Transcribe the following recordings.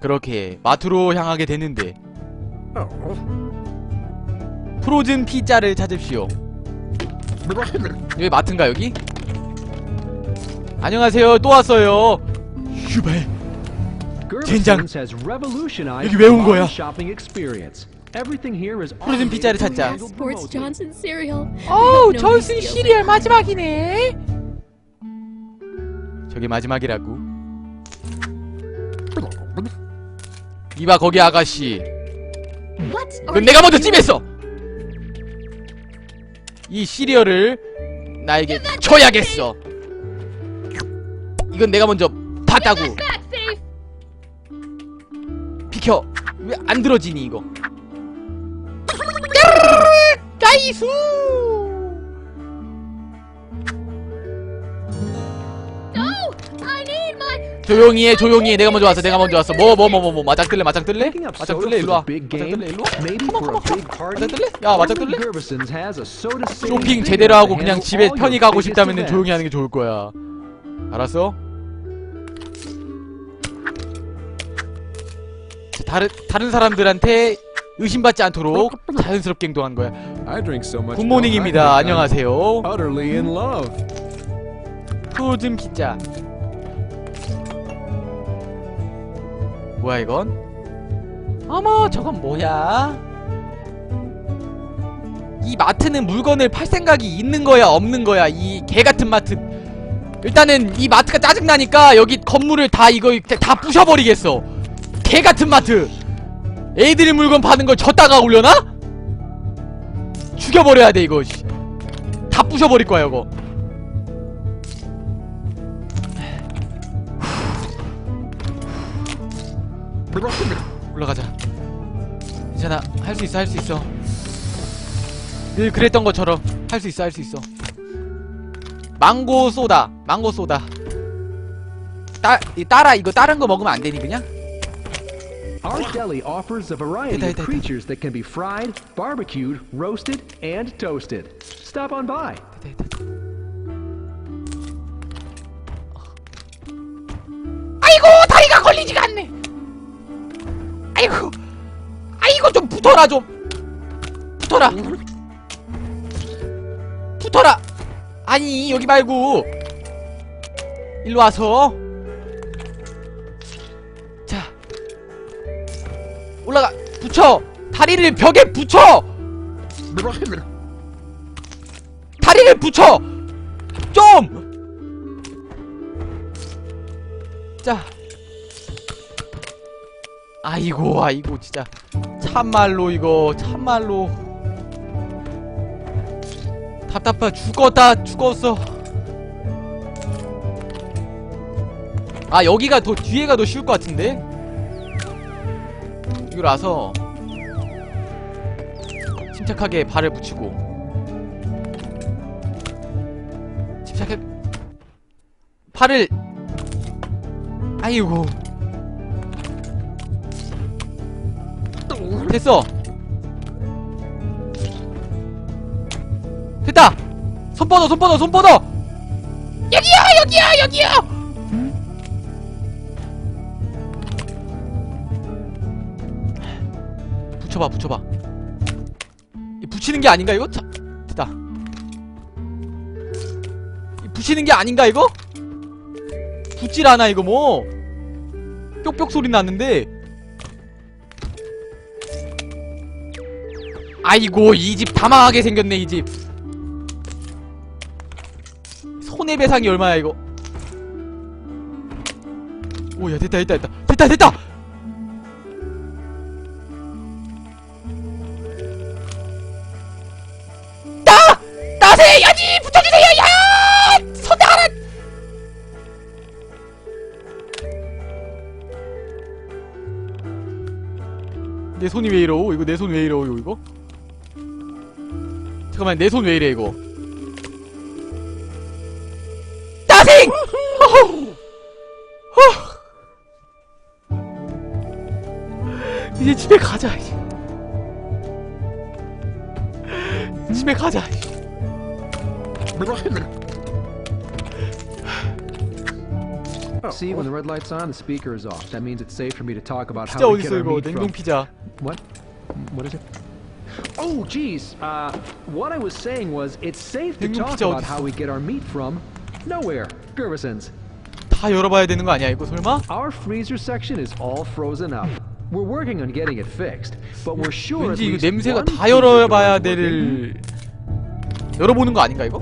그렇게 마트로 향하게 되는데 Oh. 프로즌 피자를 찾읍시오. 여기 마트인가 여기? 안녕하세요. 또 왔어요. 휴발. 젠장. 여기 왜 온 거야? Everything here is 프로즌 피자를 찾자. 어우, 존슨. 시리얼 마지막이네. 저게 마지막이라고. 이봐 거기 아가씨. What? 그건 내가 먼저 찜했어. 이 시리얼을 나에게 줘야겠어. 이건 내가 먼저 봤다고. 비켜. 왜 안 들어지니 이거? 나이스. 조용히 해 조용히 해 내가 먼저 왔어 내가 먼저 왔어 뭐 뭐 뭐 뭐뭐 맞짱 뜰래 맞짱 뜰래 soda 뜰래 for 일로 와 the big 맞짱 game, 뜰래 일로 와 maybe Come on, for a come on, big come on. party. 맞짱 뜰래 야 Only 뜰래 쇼핑 제대로 하고 그냥 집에 편히 가고 싶다면. 조용히 하는 게 좋을 거야 알았어? 자, 다른 다른 사람들한테 의심받지 않도록 자연스럽게 행동한 거야 I drink so much. 굿모닝입니다 안녕하세요 I'm Utterly in love. 프로즌 피자 뭐야 이건? 어머 저건 뭐야? 이 마트는 물건을 팔 생각이 있는 거야 없는 거야 이 개같은 마트 일단은 이 마트가 짜증나니까 여기 건물을 다 이거 다 부셔버리겠어 개같은 마트 애들이 물건 파는 걸 졌다가 올려나? 죽여버려야 돼 이거 씨. 다 부셔버릴 거야 이거 올라가자. 괜찮아. 할 수 있어, 할 수 있어. 늘 그랬던 것처럼 할 수 있어, 할 수 있어. 망고 소다, 망고 소다. 따, 이 따라 이거 다른 거 먹으면 안 되니 그냥? Our deli offers a variety of creatures that can be fried, barbecued, roasted, and toasted. Stop on by. 붙어라 좀. 붙어라. 붙어라. 아니 여기 말고 일로 와서. 자, 올라가. 붙여. 다리를 벽에 붙여. 다리를 붙여. 좀. 자. 아이고 아이고 진짜. 참말로 이거 참말로. 답답하 죽었다 죽었어. 아 여기가 더 뒤에가 더 쉬울 것 같은데? 이걸 와서 침착하게 발을 붙이고. 침착하게 팔을. 아이고 됐어. 됐다. 손 뻗어 손 뻗어 손 뻗어. 여기야 여기야 여기야. 붙여봐 붙여봐. 이 붙이는 게 아닌가 이거? 자, 됐다. 이 붙이는 게 아닌가 이거? 붙질 않아 이거 뭐? 뾱뾱 소리 났는데 아이고 이 집 다 망하게 생겼네 이 집 손해배상이 얼마야 이거 오야 됐다 됐다 됐다 됐다 됐다 나! 나세 여지 붙여주세요 야! 선택하라 내 손이 왜 이러? 이거 내 손 왜 이러? 이거 이거? 잠깐만 내 손 왜 이래 이거? 따생! 이제 집에 가자. 이제. 집에 가자. See, when the red light's on, the speaker is off. That means it's safe for me to talk about how we get our 이거 meat 냉동 from. 피자 What? What is it? Oh, geez. Uh, what I was saying was, it's safe to talk 피자 about how we get our meat from nowhere. Gervisons. 다 열어봐야 되는 거 아니야 이거 설마? Our freezer section is all frozen up. We're working on getting it fixed, but we're sure 왠지 이거 냄새가 다 열어봐야. 될 열어보는 거 아닌가 이거?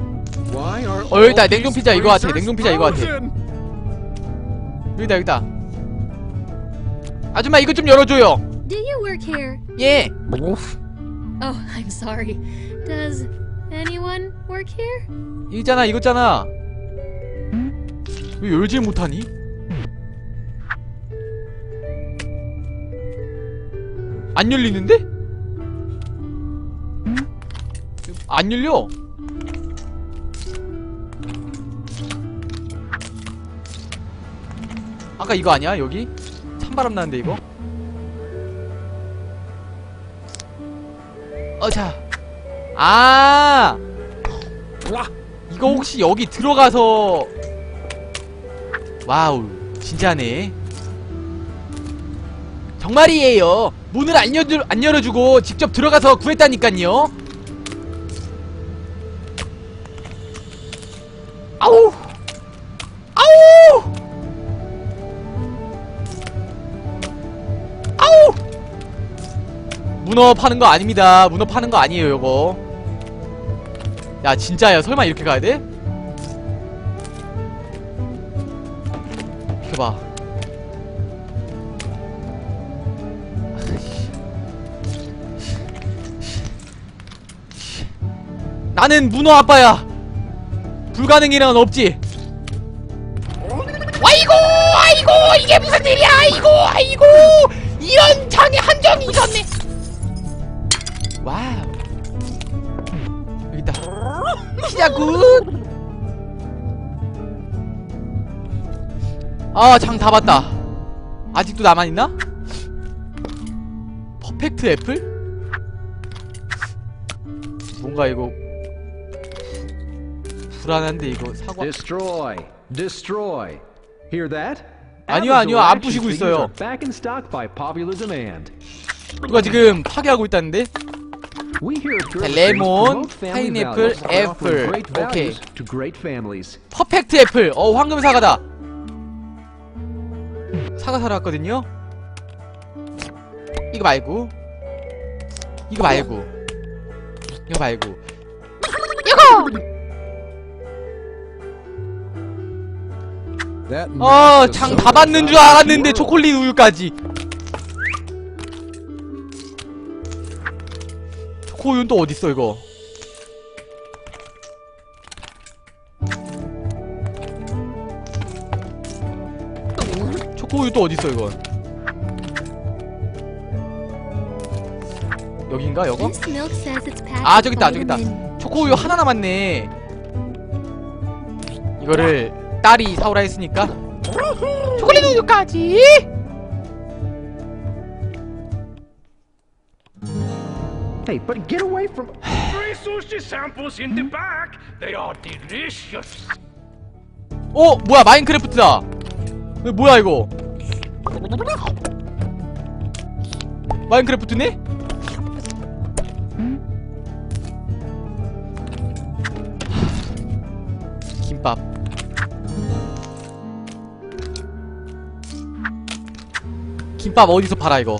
Why are 어, 여기다. all 냉동 피자 이거 같아, 냉동 피자 이거 같아. 여기다 여기다 아줌마 이거 좀 열어줘요 Do you work here? 예 Oh, I'm sorry. Does anyone work here? 이잖아 이거잖아 왜 열질 못하니? 안 열리는데? 안 열려 아까 이거 아니야 여기? 찬바람 나는데 이거? 어자. 아. 이거 혹시 여기 들어가서. 와우 진짜네. 정말이에요. 문을 안, 열, 안 열어주고 직접 들어가서 구했다니깐요 문어 파는 거 아닙니다. 문어 파는 거 아니에요 요거. 야 진짜야. 설마 이렇게 가야 돼? 비켜봐. 나는 문어 아빠야. 불가능이란 없지. 아이고 아이고 이게 무슨 일이야? 아이고 아이고. 이런 장애 한정이 있었네 피자굿 아장 다 봤다 아직도 남아있나? 퍼펙트 애플? 뭔가 이거 불안한데 이거 사과 Destroy. Destroy. Hear that? 아니요, 아니요, 안 부시고 있어요. are Back in stock by popular demand. 누가 지금 파괴하고 있다는데? 자, 레몬, 파인애플, 애플. 오케이. 퍼펙트 애플 어 황금 사과다 사과 사러 왔거든요 이거 말고 이거 말고 이거 말고 That 어장 다 받는 줄 알았는데. 초콜릿 우유까지 코우유는 또 어딨어 이거? 초코우유 또 어딨어 이건 여긴가 여거? 아 with 저기 있다 저기 있다. vitamin. 초코우유 하나 남았네. 이거를 딸이 사오라 했으니까. 초콜릿 우유까지 Hey, but get away from. Free sushi samples in the back. They are delicious. 어 뭐야 마인크래프트다 어, 뭐야 이거 마인크래프트네? 김밥 김밥 어디서 팔아 이거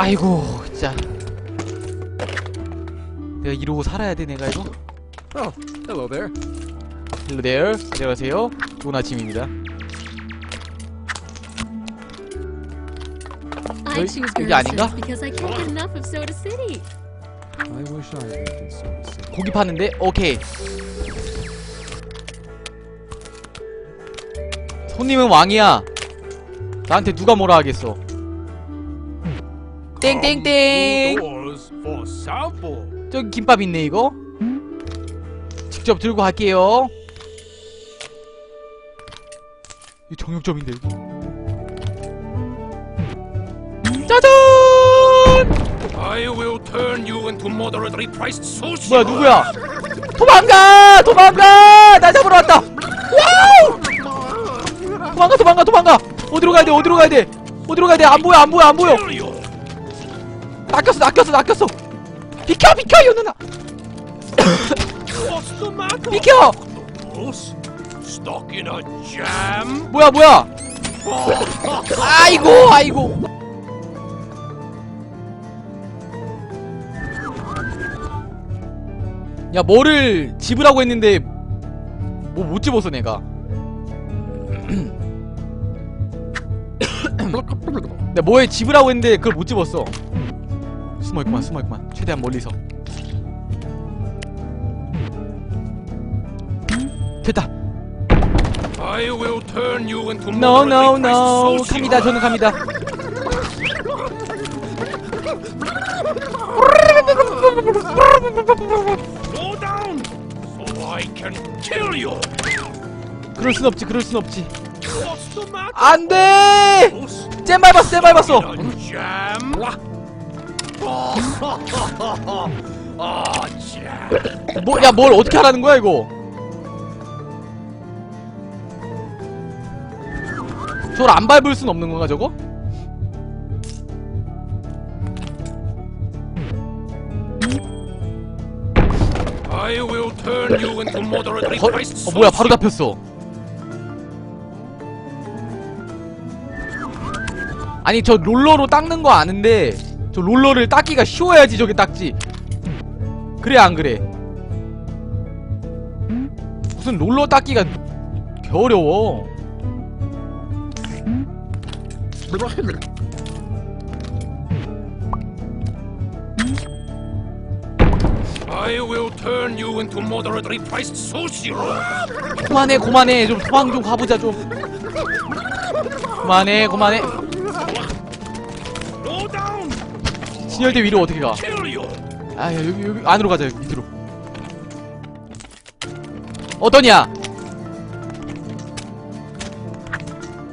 아이고 진짜 내가 이러고 살아야 돼 내가 이거 Oh, hello there. 헬로 데어 안녕하세요 좋은 아침입니다 I 여기- choose 여기 아닌가? Because I can't get enough of Soda City. I wish I lived in Soda City. 고기 파는데 오케이 손님은 왕이야 나한테 누가 뭐라 하겠어 땡땡땡. 저기 김밥 있네 이거. 직접 들고 갈게요. 이 정육점인데 여기 짜잔! I will turn you into moderately priced sushi. 뭐야 누구야? 도망가! 도망가! 나 잡으러 왔다. 와우! 도망가 도망가 도망가. 어디로 가야 돼 어디로 가야 돼? 어디로 가야 돼? 안 보여 안 보여 안 보여. Kill you. 낚였어 낚였어 낚였어. 비켜 비켜 이 누나? 비켜? 뭐야 뭐야? 아이고 아이고. 야 뭐를 집으라고 했는데 뭐 못 집었어 내가. 내가 뭐에 집으라고 했는데 그걸 못 집었어 숨어있구만 숨어있구만 최대한 멀리서 됐다 I will turn you into No no no. 갑니다 저는 갑니다 Slow down, so I can kill you. 그럴 순 없지 그럴 순 없지? 안돼? 잼 밟았어 잼 밟았어 뭐 야 뭘 어떻게 하라는 거야 이거 저걸 안 밟을 순 없는 건가 저거? I will turn you into moderately 거, priced 어 뭐야 바로. 잡혔어 아니 저 롤러로 닦는 거 아는데 저 롤러를 닦기가 쉬워야지 저게 닦지. 그래 안 그래? 무슨 롤러 닦기가 개 어려워. I will turn you into moderately priced sushi roll. 그만해 그만해. 좀 도망 좀 가보자 좀. 그만해 그만해. Slow down, 진열대 위로 어떻게 가. 아 야, 여기 여기 안으로 가자 여기 밑으로 어떠냐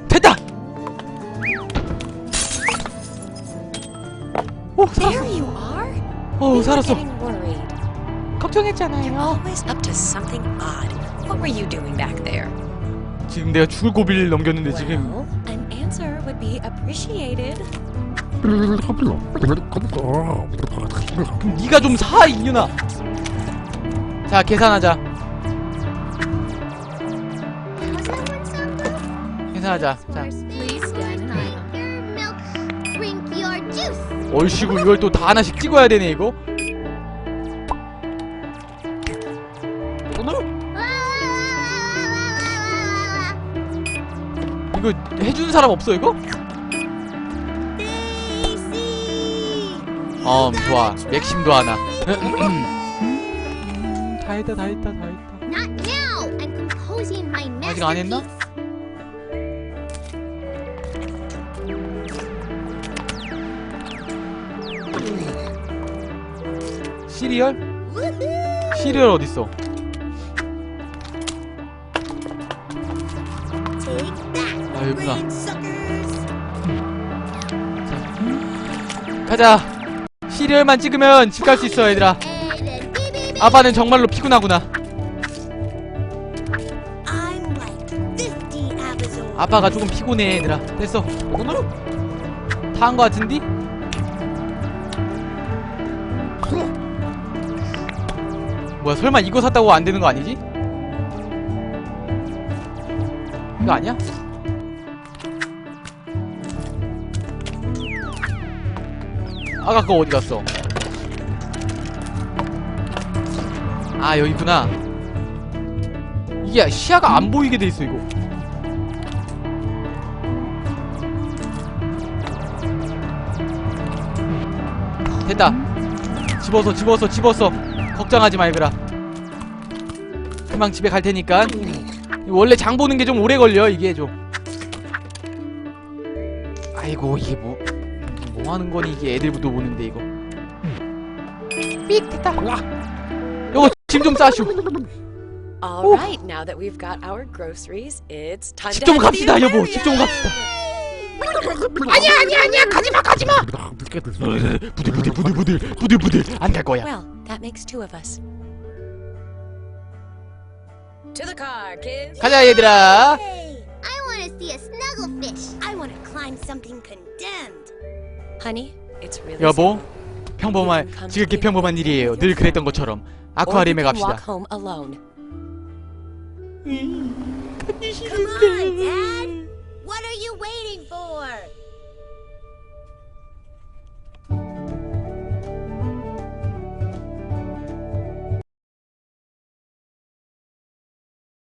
됐다 오 살았어. 오 살았어 걱정했잖아요? 지금 내가 죽을 고비를 넘겼는데 지금 Well, an answer would be appreciated. 네가 좀 사 이윤아. 자 계산하자. 계산하자. 자. 얼씨구 이걸 또 다 하나씩 찍어야 되네 이거? 이거 해주는 사람 없어 이거? 어 좋아 맥심도 하나 다 했다 다 했다 다 했다 Not now. I'm composing my 아직 안 했나? masterpiece. 시리얼? 시리얼 어딨어 Take that, 아 여기구나 brain suckers. 가자 시리얼만 찍으면 집 갈 수 있어 얘들아. 아빠는 정말로 피곤하구나 I'm like 50 Amazon. 아빠가 조금 피곤해 얘들아 됐어 다 한 거 같은디? 뭐야 설마 이거 샀다고 안 되는 거 아니지? 이거 아니야? 아까 그거 어디 갔어? 아 여기 구나. 이게 시야가 안 보이게 돼 있어 이거. 됐다. 집어서 집어서 집어서. 걱정하지 말거라. 금방 집에 갈 테니까. 원래 장 보는 게 좀 오래 걸려 이게 좀. 아이고 이게 뭐 뭐 하는 거니 이게 애들부터 보는데 이거 삑 됐다 요거 짐 좀 싸쇼 All right, now that we've got our groceries, it's time 집 to 좀 head to the 갑시다 여보 aquarium. 집좀 갑시다 아니야 아니야 아니야 가지마 가지마 부들부들 부들부들 부들부들 안 갈 거야 Well, that makes two of us. To the car, kids. 가자 얘들아 I want to see a snugglefish. I want to climb something 여보 simple. 평범한 지극히 평범한 일이에요 늘 그랬던 것처럼 아쿠아리움에 갑시다 on, Dad.